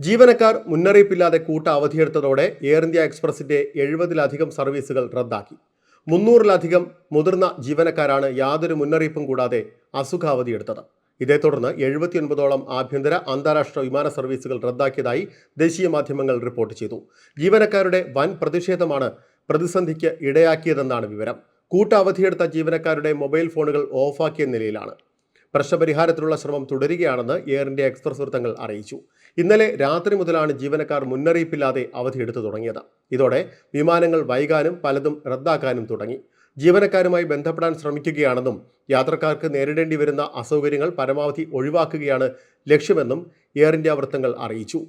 ജീവനക്കാർ മുന്നറിയിപ്പില്ലാതെ കൂട്ട അവധിയെടുത്തതോടെ air India എക്സ്പ്രസിന്റെ എഴുപതിലധികം സർവീസുകൾ റദ്ദാക്കി. മുന്നൂറിലധികം മുതിർന്ന ജീവനക്കാരാണ് യാതൊരു മുന്നറിയിപ്പും കൂടാതെ അസുഖാവധിയെടുത്തത്. ഇതേ തുടർന്ന് എഴുപത്തിയൊൻപതോളം ആഭ്യന്തര അന്താരാഷ്ട്ര വിമാന സർവീസുകൾ റദ്ദാക്കിയതായി ദേശീയ മാധ്യമങ്ങൾ റിപ്പോർട്ട് ചെയ്തു. ജീവനക്കാരുടെ വൻ പ്രതിഷേധമാണ് പ്രതിസന്ധിക്ക് ഇടയാക്കിയതെന്നാണ് വിവരം. കൂട്ട അവധിയെടുത്ത ജീവനക്കാരുടെ മൊബൈൽ ഫോണുകൾ ഓഫാക്കിയ നിലയിലാണ്. പ്രശ്നപരിഹാരത്തിനുള്ള ശ്രമം തുടരുകയാണെന്ന് എയർ ഇന്ത്യ എക്സ്പ്രസ് വൃത്തങ്ങൾ അറിയിച്ചു. ഇന്നലെ രാത്രി മുതലാണ് ജീവനക്കാർ മുന്നറിയിപ്പില്ലാതെ അവധിയെടുത്തു തുടങ്ങിയത്. ഇതോടെ വിമാനങ്ങൾ വൈകാനും പലതും റദ്ദാക്കാനും തുടങ്ങി. ജീവനക്കാരുമായി ബന്ധപ്പെടാൻ ശ്രമിക്കുകയാണെന്നും യാത്രക്കാർക്ക് നേരിടേണ്ടി വരുന്ന അസൗകര്യങ്ങൾ പരമാവധി ഒഴിവാക്കുകയാണ് ലക്ഷ്യമെന്നും എയർ ഇന്ത്യ വൃത്തങ്ങൾ അറിയിച്ചു.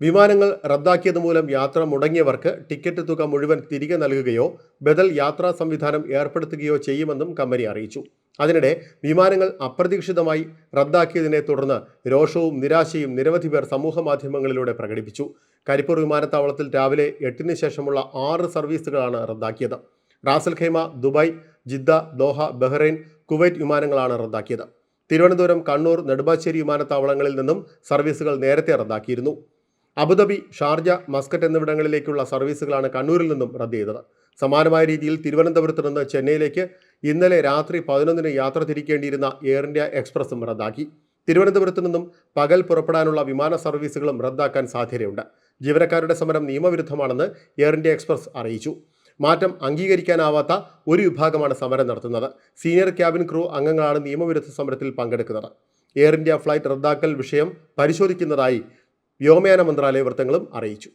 വിമാനങ്ങൾ റദ്ദാക്കിയത് മൂലം യാത്ര മുടങ്ങിയവർക്ക് ടിക്കറ്റ് തുക മുഴുവൻ തിരികെ നൽകുകയോ ബദൽ യാത്രാ സംവിധാനം ഏർപ്പെടുത്തുകയോ ചെയ്യുമെന്നും കമ്പനി അറിയിച്ചു. അതിനിടെ വിമാനങ്ങൾ അപ്രതീക്ഷിതമായി റദ്ദാക്കിയതിനെ തുടർന്ന് രോഷവും നിരാശയും നിരവധി പേർ സമൂഹ മാധ്യമങ്ങളിലൂടെ പ്രകടിപ്പിച്ചു. കരിപ്പൂർ വിമാനത്താവളത്തിൽ രാവിലെ എട്ടിന് ശേഷമുള്ള ആറ് സർവീസുകളാണ് റദ്ദാക്കിയത്. Ras Al Khaimah Dubai Jeddah Doha Bahrain Kuwait വിമാനങ്ങളാണ് റദ്ദാക്കിയത്. തിരുവനന്തപുരം കണ്ണൂർ നെടുമ്പാശ്ശേരി വിമാനത്താവളങ്ങളിൽ നിന്നും സർവീസുകൾ നേരത്തെ റദ്ദാക്കിയിരുന്നു. അബുദാബി ഷാർജ മസ്കറ്റ് എന്നിവിടങ്ങളിലേക്കുള്ള സർവീസുകളാണ് കണ്ണൂരിൽ നിന്നും റദ്ദ് ചെയ്തത്. സമാനമായ രീതിയിൽ തിരുവനന്തപുരത്ത് നിന്ന് ചെന്നൈയിലേക്ക് ഇന്നലെ രാത്രി പതിനൊന്നിന് യാത്ര തിരിക്കേണ്ടിയിരുന്ന എയർ ഇന്ത്യ എക്സ്പ്രസും റദ്ദാക്കി. തിരുവനന്തപുരത്തു നിന്നും പകൽ പുറപ്പെടാനുള്ള വിമാന സർവീസുകളും റദ്ദാക്കാൻ സാധ്യതയുണ്ട്. ജീവനക്കാരുടെ സമരം നിയമവിരുദ്ധമാണെന്ന് എയർ ഇന്ത്യ എക്സ്പ്രസ് അറിയിച്ചു. മാറ്റം അംഗീകരിക്കാനാവാത്ത ഒരു വിഭാഗമാണ് സമരം നടത്തുന്നത്. സീനിയർ ക്യാബിൻ ക്രൂ അംഗങ്ങളാണ് നിയമവിരുദ്ധ സമരത്തിൽ പങ്കെടുക്കുന്നത്. എയർ ഇന്ത്യ ഫ്ലൈറ്റ് റദ്ദാക്കൽ വിഷയം പരിശോധിക്കുന്നതായി വ്യോമയാന മന്ത്രാലയ വൃത്തങ്ങളും അറിയിച്ചു.